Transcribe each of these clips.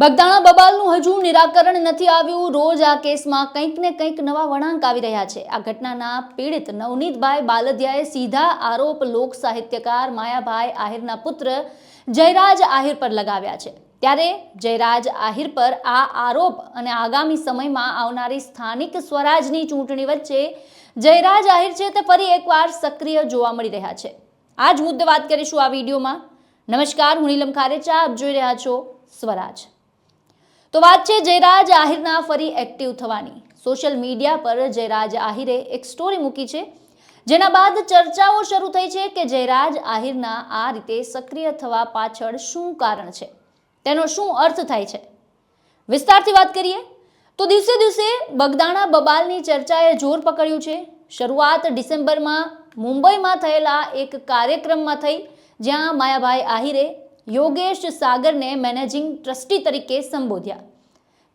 બગદાણા બબાલનું હજુ નિરાકરણ નથી આવ્યું. રોજ આ કેસમાં કંઈક ને કંઈક નવા વળાંક આવી રહ્યા છે. આ ઘટનાના પીડિત નવનીતભાઈ બાલદિયાએ સીધા આરોપ લોક સાહિત્યકાર માયાભાઈ આહિરના પુત્ર જયરાજ આહિર પર લગાવ્યા છે. ત્યારે જયરાજ આહિર પર આ આરોપ અને આગામી સમયમાં આવનારી સ્થાનિક સ્વરાજની ચૂંટણી વચ્ચે જયરાજ આહિર છે તે ફરી એકવાર સક્રિય જોવા મળી રહ્યા છે. આ જ મુદ્દે વાત કરીશું આ વિડીયોમાં. નમસ્કાર, હું નીલમ ખારેચા. આપ જોઈ રહ્યા છો સ્વરાજ. તો વાત છે જયરાજ આહિરના ફરી એક્ટિવ થવાની. સોશિયલ મીડિયા પર જયરાજ આહિરે એક સ્ટોરી મૂકી છે. જેના બાદ ચર્ચાઓ શરૂ થઈ છે કે જયરાજ આહિરના આ રીતે સક્રિય થવા પાછળ શું કારણ છે? તેનો શું અર્થ થાય છે? વિસ્તારથી વાત કરીએ, તો દિવસે દિવસે બગદાણા બબાલની ચર્ચાએ જોર પકડ્યું છે. શરૂઆત ડિસેમ્બરમાં મુંબઈમાં થયેલા એક કાર્યક્રમમાં થઈ, જ્યાં માયાભાઈ આહિરે યોગેશ સાગરને મેનેજિંગ ટ્રસ્ટી તરીકે સંબોધ્યા.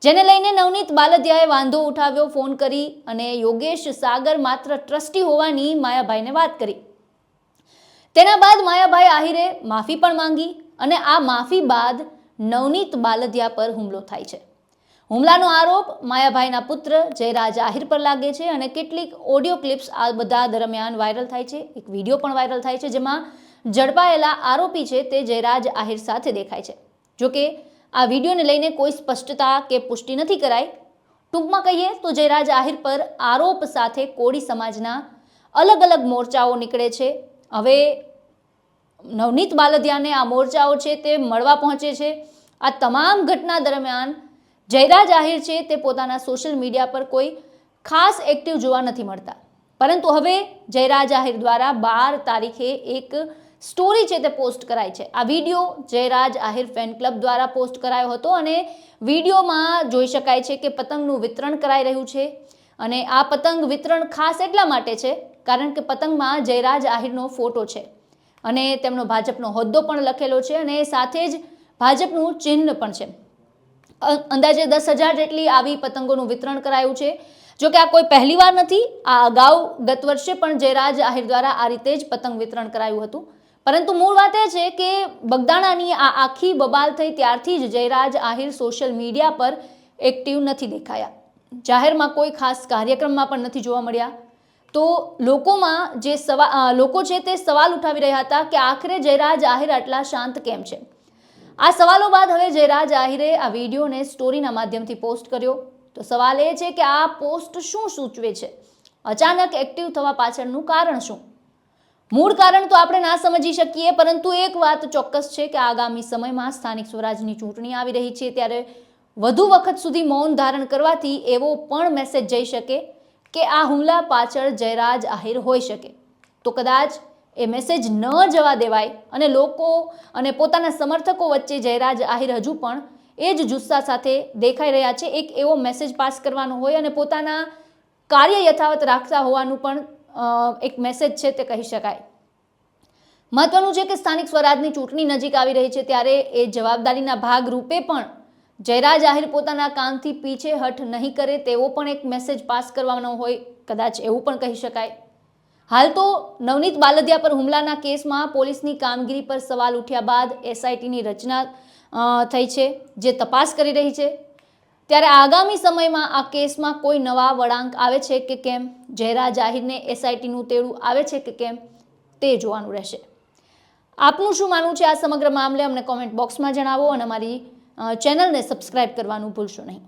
જેને લઈને નવનીત બાલદિયાએ વાંધો ઉઠાવ્યો, ફોન કરી અને યોગેશ સાગર માત્ર ટ્રસ્ટી હોવાની માયાભાઈને વાત કરી. તેના બાદ માયાભાઈ આહિરે માફી પણ માંગી અને આ માફી બાદ નવનીત બાલદિયા પર હુમલો થાય છે. હુમલાનો આરોપ માયાભાઈના પુત્ર જયરાજ આહિર પર લાગે છે અને કેટલીક ઓડિયો ક્લિપ્સ આ બધા દરમિયાન વાયરલ થાય છે. એક વીડિયો પણ વાયરલ થાય છે જેમાં ઝડપાયેલા આરોપી છે તે જયરાજ આહિર સાથે દેખાય છે. જોકે આ વિડીયોને લઈને કોઈ સ્પષ્ટતા કે પુષ્ટિ નથી કરાઈ. ટૂંકમાં કહીએ તો જયરાજ આહિર પર આરોપ સાથે કોળી સમાજના અલગ અલગ મોરચાઓ નીકળે છે. હવે નવનીત બાલદિયાને આ મોરચાઓ છે તે મળવા પહોંચે છે. આ તમામ ઘટના દરમિયાન જયરાજ આહિર છે તે પોતાના સોશિયલ મીડિયા પર કોઈ ખાસ એક્ટિવ જોવા નથી મળતા. પરંતુ હવે જયરાજ આહિર દ્વારા બાર તારીખે એક સ્ટોરી છે તે પોસ્ટ કરાઈ છે. આ video Jayraj Ahir fan club દ્વારા પોસ્ટ કરાયો હતો અને વિડીયોમાં જોઈ શકાય છે કે પતંગનું વિતરણ કરાઈ રહ્યું છે અને આ પતંગ વિતરણ ખાસ એટલા માટે છે કારણ કે પતંગમાં જયરાજ આહિરનો ફોટો છે અને તેમનો ભાજપનો હોદ્દો પણ લખેલો છે અને સાથે જ ભાજપનું ચિહ્ન પણ છે. અંદાજે દસ હજાર જેટલી આવી પતંગોનું વિતરણ કરાયું છે. જો કે આ કોઈ પહેલીવાર નથી, આ અગાઉ ગત વર્ષે પણ જયરાજ આહિર દ્વારા આ રીતે જ પતંગ વિતરણ કરાયું હતું. પરંતુ મૂળ વાત એ છે કે બગદાણાની આ આખી બબાલ થઈ ત્યારથી જ જયરાજ આહિર સોશિયલ મીડિયા પર એક્ટિવ નથી દેખાયા. જાહેરમાં કોઈ ખાસ કાર્યક્રમમાં પણ નથી જોવા મળ્યા. તો લોકોમાં જે સવા લોકો છે તે સવાલ ઉઠાવી રહ્યા હતા કે આખરે જયરાજ આહિર આટલા શાંત કેમ છે? આ સવાલો બાદ હવે જયરાજ આહિરે આ વિડીયોને સ્ટોરીના માધ્યમથી પોસ્ટ કર્યો. તો સવાલ એ છે કે આ પોસ્ટ શું સૂચવે છે? અચાનક એક્ટિવ થવા પાછળનું કારણ શું? મૂળ કારણ તો આપણે ના સમજી શકીએ, પરંતુ એક વાત ચોક્કસ છે કે આગામી સમયમાં સ્થાનિક સ્વરાજની ચૂંટણી આવી રહી છે, ત્યારે વધુ વખત સુધી મૌન ધારણ કરવાથી એવો પણ મેસેજ જઈ શકે કે આ હુમલા પાછળ જયરાજ આહિર હોઈ શકે. તો કદાચ એ મેસેજ ન જવા દેવાય અને લોકો અને પોતાના સમર્થકો વચ્ચે જયરાજ આહિર હજુ પણ એ જ જુસ્સા સાથે દેખાઈ રહ્યા છે. એક એવો મેસેજ પાસ કરવાનો હોય અને પોતાના કાર્ય યથાવત રાખતા હોવાનું પણ એક મેસેજ છે તે કહી શકાય. મહત્વનું છે કે સ્થાનિક સ્વરાજની ચૂંટણી નજીક આવી રહી છે ત્યારે એ જવાબદારીના ભાગ રૂપે પણ જયરાજ આહિર પોતાના કામથી પીછેહઠ નહીં કરે તેવો પણ એક મેસેજ પાસ કરવાનો હોય, કદાચ એવું પણ કહી શકાય. હાલ તો નવનીત બાલદિયા પર હુમલાના કેસમાં પોલીસની કામગીરી પર સવાલ ઉઠ્યા બાદ એસઆઈટીની રચના થઈ છે, જે તપાસ કરી રહી છે. ત્યારે આગામી સમયમાં આ કેસમાં કોઈ નવા વળાંક આવે છે કે કેમ? જયરાજ જાહિરને એસઆઈટીનું તેડું આવે છે કે કેમ? તે જોવાનું રહેશે. આપનું શું માનવું છે આ સમગ્ર મામલે અમને કોમેન્ટ બોક્સમાં જણાવો અને અમારી ચેનલને સબસ્ક્રાઇબ કરવાનું ભૂલશો નહીં.